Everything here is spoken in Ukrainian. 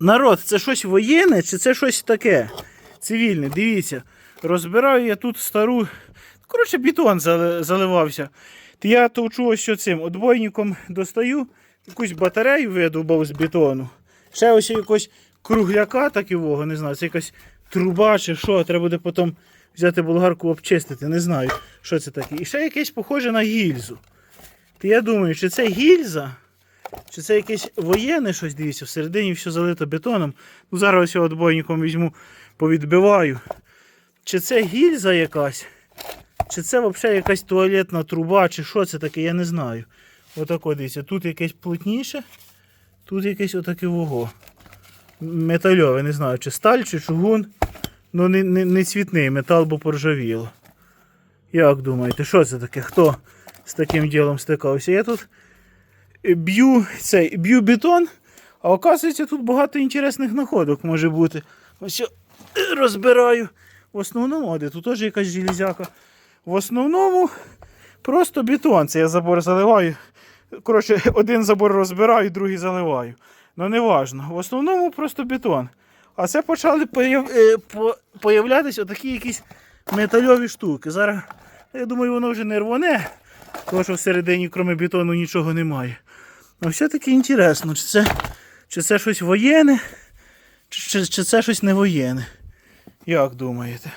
Народ, це щось воєнне чи це щось таке? Цивільне, дивіться. Розбираю я тут стару. Коротше, бетон заливався. То я товчу ось цим отбойником достаю, якусь батарею видобав з бетону. Ще ось якось кругляка такого, не знаю, це якась труба чи що. Треба буде потім взяти болгарку обчистити, не знаю, що це таке. І ще якесь похоже на гільзу. То я думаю, чи це гільза, чи це якесь воєнне щось, дивіться, всередині все залито бетоном. Ну, зараз ось я отбойником візьму, повідбиваю. Чи це гільза якась? Чи це взагалі якась туалетна труба, чи що це таке, я не знаю. Отако дивіться, тут якесь плотніше, тут якесь отаке вого. Метальове, не знаю, чи сталь, чи чугун. Ну не, не, не цвітний метал, бо поржавіло. Як думаєте, що це таке? Хто з таким ділом стикався? Я тут б'ю цей, б'ю бетон, а оказується, тут багато інтересних знаходок може бути. Ось розбираю. В основному, де тут теж якась железяка. В основному просто бетон. Це я забор заливаю. Коротше, один забор розбираю, другий заливаю. Ну не важно. В основному просто бетон. А це почали е, появлятися отакі якісь метальові штуки. Зараз, я думаю, воно вже не рвоне, тому що всередині, крім бетону, нічого немає. Ну, все-таки інтересно, чи це, чи це щось воєнне, чи, чи, чи це щось не воєнне. Як думаєте?